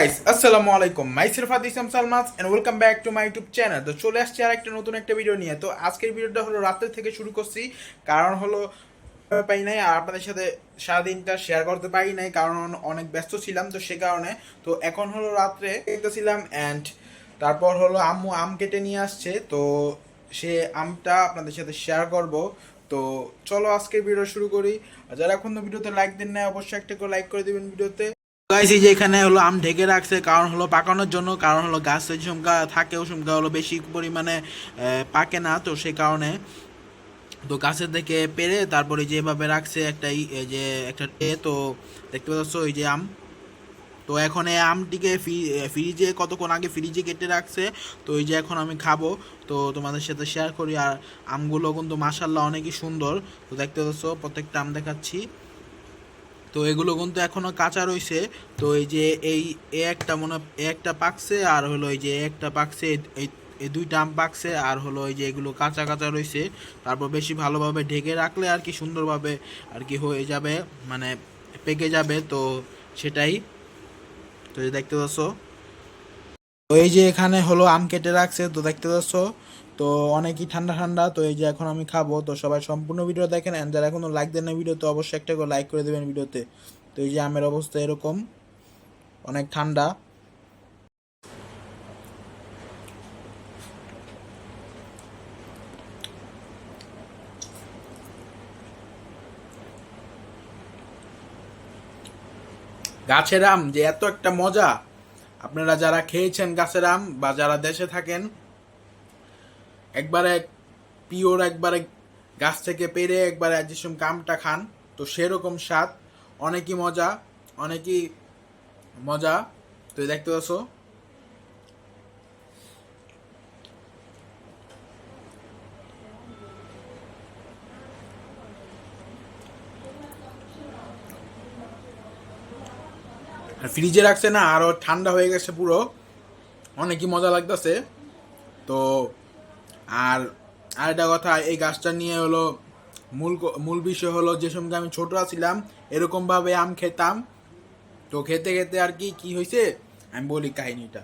Guys আসসালামু আলাইকুম। Myself আদিসাম Salma's and welcome back to my YouTube channel তো চলে আসছি আর একটা নতুন একটা ভিডিও নিয়ে। তো আজকের ভিডিওটা হলো রাত্রে থেকে শুরু করছি। কারণ হলো, পাই নাই, আর আপনাদের সাথে সারাদিনটা শেয়ার করতে পারি নাই, কারণ অনেক ব্যস্ত ছিলাম তো সে কারণে। তো এখন হলো রাত্রে ছিলাম অ্যান্ড তারপর হলো আম্মু আম কেটে নিয়ে আসছে। তো সে আমটা আপনাদের সাথে শেয়ার করব। তো চলো আজকের ভিডিও শুরু করি। যারা এখন ভিডিওতে লাইক দেন না অবশ্যই একটা করে লাইক করে দিবেন ভিডিওতে। এই যে এখানে হলো আম ঢেকে রাখছে, কারণ হলো পাকানোর জন্য, কারণ হলো গাছে ঝুমকা থাকে ঝুমকা হলো বেশি পরিমাণে পাকে না তো সেই কারণে। তো গাছের থেকে পেরে তারপরে যেভাবে রাখছে একটা যে একটা এ তো দেখতে পাচ্ছ ওই যে আম। তো এখন এই আমটিকে ফ্রি- ফ্রিজে, কতক্ষণ আগে ফ্রিজে কেটে রাখছে, তো এই যে এখন আমি খাব। তো তোমাদের সাথে শেয়ার করি, আর আমগুলো কিন্তু মাসাল্লাহ অনেকই সুন্দর। তো দেখতে পাচ্ছ, প্রত্যেকটা আম দেখাচ্ছি। তো এগুলো কিন্তু এখনও কাঁচা রয়েছে তো এই যে এই একটা মনে একটা পাকছে আর হলো এই যে একটা পাকছে, এই দুইটা আম পাকছে আর হলো এই যে এগুলো কাঁচা কাঁচা রয়েছে তারপর বেশি ভালোভাবে ঢেকে রাখলে আর কি সুন্দরভাবে আর কি হয়ে যাবে মানে পেকে যাবে, তো সেটাই। তো দেখতে পাচ্ছ। তো এই যে এখানে হলো আম কেটে রাখছে, তো দেখতে পাচ্ছ। তো অনেকই ঠান্ডা ঠান্ডা, তো এই যে এখন আমি খাব, তো সবাই সম্পূর্ণ ভিডিও দেখেন, and যারা এখনও লাইক দেন না ভিডিও তো অবশ্যই একটা করে লাইক করে দেবেন ভিডিওতে। তো এই যে আমের অবস্থা এরকম, অনেক ঠান্ডা। গাছের আম যে এত একটা মজা। আপনারা যারা খেয়েছেন গাছের আম বা যারা দেশে থাকেন একবারে পিওর, একবারে গাছ থেকে পেরে একবারে যেসব আমটা খান। তো সেরকম স্বাদ, অনেকই মজা অনেকই মজা। তো দেখতে পাচ্ছ? আর ফ্রিজে রাখছে না, আরও ঠান্ডা হয়ে গেছে পুরো। অনেকই মজা লাগতেছে। তো আর আরেকটা কথা, এই গাছটা নিয়ে হলো, মূল মূল বিষয় হলো যে সময় আমি ছোট ছিলাম, এরকম ভাবে আম খেতাম। তো খেতে খেতে আর কি কি হয়েছে আমি বলি কাহিনীটা।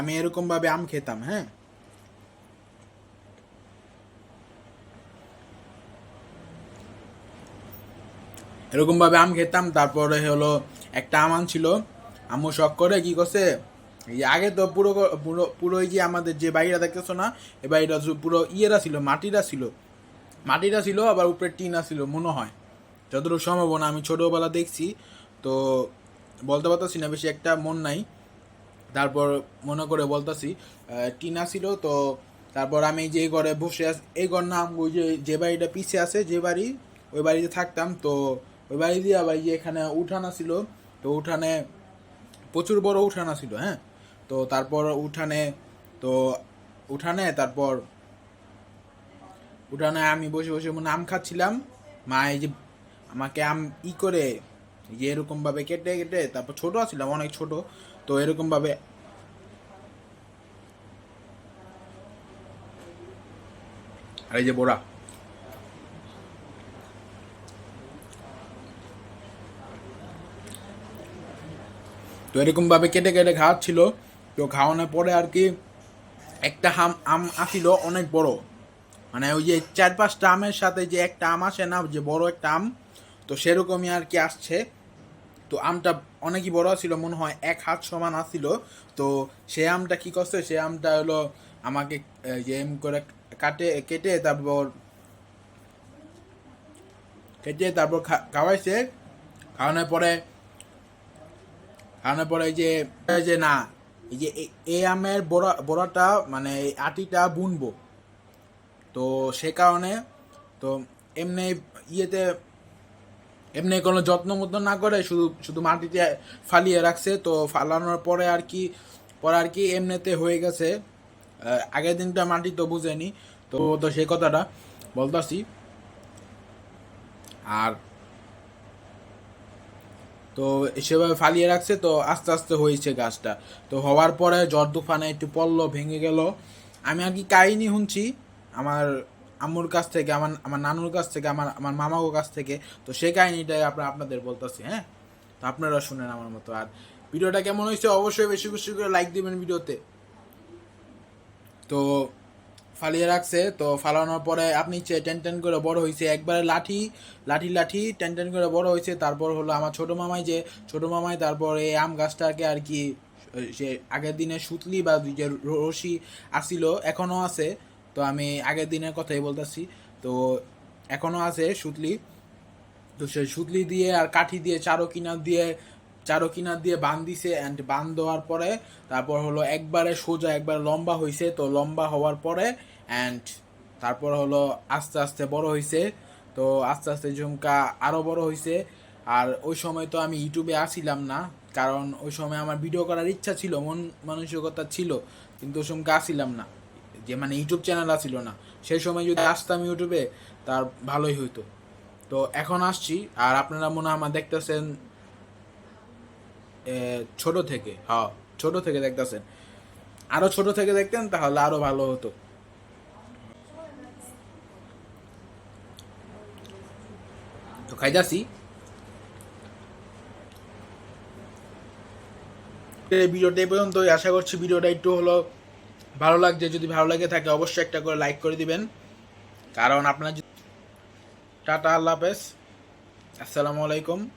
আমি এরকম ভাবে আম খেতাম হ্যাঁ? এরকম ভাবে আম খেতাম, তারপরে হলো একটা আম ছিল আম্মু শখ করে কি করছে? আগে তো পুরো পুরো পুরো যে আমাদের যে বাড়িটা দেখতেছো না এই বাড়িটা পুরো ইয়েরা ছিল, মাটিরা ছিল। মাটিটা ছিল, আবার উপরে টিনা ছিল মনে হয়। যতটুকু সম্ভাবনা আমি ছোটোবেলা দেখছি, তো বলতে পারতেছি না, বেশি একটা মন নাই। তারপর মনে করে বলতেছি টিনা ছিল তো তারপর আমি যে ঘরে বসে আস এই ঘর নাম ওই যে যে বাড়িটা পিছে আছে, যে বাড়ি, ওই বাড়িতে থাকতাম, তো ওই বাড়ি দিয়ে আবার যে এখানে উঠানা ছিল তো উঠানে প্রচুর বড় উঠানা ছিল হ্যাঁ? তো তারপর উঠানে, তো উঠানে তারপর, উঠানে আমি বসে বসে মানে আম খাচ্ছিলাম। মা এই যে আমাকে আম ই করে যে এরকম ভাবে কেটে কেটে, তারপর ছোট ছিলাম অনেক ছোট, তো এরকম ভাবে আর এই যে বোরা তো এরকম ভাবে কেটে কেটে খাওয়াচ্ছিল। তো খাওয়ানোর পরে আর কি একটা হাম, আম আসিল অনেক বড়। মানে ওই যে চার পাঁচটা আমের সাথে যে একটা আম আসে না, যে বড় একটা আম, তো সেরকমই আর কি আসছে। তো আমটা অনেকই বড় ছিল মনে হয় এক হাত সমান আসছিল তো সে আমটা কি করছে, সে আমটা হলো আমাকে যে এম করে কাটে, কেটে তারপর কেটে তারপর খাওয়াইছে। খাওয়ানোর পরে খাওয়ানোর পরে যে না এই যে এই আমের বড়া, বড়াটা মানে আটিটা বুনবো। তো সে কারণে, তো এমনি ইয়েতে, এমনি কোনো যত্ন মতো না করে শুধু শুধু মাটিতে ফালিয়ে রাখছে। তো ফালানোর পরে আর কি, পরে আর কি এমনিতে হয়ে গেছে। আগের দিনটা মাটি তো বুঝেনি। তো তো সেই কথাটা বলতাছি। আর তো সেভাবে ফালিয়ে রাখছে, তো আস্তে আস্তে হয়েছে গাছটা। তো হওয়ার পরে ঝড় তুফানে একটু পড়ল, ভেঙে গেল। আমি আর কি কাহিনি শুনছি আমার আম্মুর কাছ থেকে, আমার আমার নানুর কাছ থেকে, আমার আমার মামাও কাছ থেকে। তো সেই কাহিনীটাই আপনার আপনাদের বলতেছি হ্যাঁ? তো আপনারা শুনেন আমার মতো। আর ভিডিওটা কেমন হয়েছে অবশ্যই বেশি বেশি করে লাইক দিবেন ভিডিওতে। তো ফালিয়ে রাখছে, তো ফালানোর পরে আপনি চে- টেন টেন করে বড় হয়েছে একবারে লাঠি লাঠি লাঠি, টেন টেন করে বড় হয়েছে তারপর হলো আমার ছোট মামাই যে, ছোট মামাই তারপর এই আম গাছটাকে আর কি সে আগের দিনে সুতলি বা যে রশি আসিল এখনও আছে, তো আমি আগের দিনের কথাই বলতেছি, তো এখনও আছে সুতলি, তো সেই সুতলি দিয়ে আর কাঠি দিয়ে চারো কিনার দিয়ে চারো কিনার দিয়ে বান দিছে অ্যান্ড বান দেওয়ার পরে তারপর হলো একবারে সোজা, একবার লম্বা হয়েছে তো লম্বা হওয়ার পরে অ্যান্ড তারপর হলো আস্তে আস্তে বড় হয়েছে তো আস্তে আস্তে ঝুমকা আরও বড় হয়েছে আর ওই সময় তো আমি ইউটিউবে আসিলাম না, কারণ ওই সময় আমার ভিডিও করার ইচ্ছা ছিল, মন মানসিকতা ছিল, কিন্তু ওই সময় আসিলাম না। যে মানে ইউটিউব চ্যানেল আসিল না। সেই সময় যদি আসতাম ইউটিউবে, তার ভালোই হইতো। তো এখন আসছি, আর আপনারা মনে হয় আমার দেখতেছেন ছোট থেকে হ্যাঁ ছোট থেকে দেখতেছেন। আরও ছোট থেকে দেখতেন, তাহলে আরও ভালো হতো। তো খাইতাছি। ভিডিওটা এই পর্যন্তই। আশা করছি ভিডিওটা একটু হলো ভালো লাগছে। যদি ভালো লাগে থাকে, অবশ্যই একটা করে লাইক করে দিবেন। কারণ আপনার টাটা, আল্লাহ হাফেজ। আসসালামু আলাইকুম।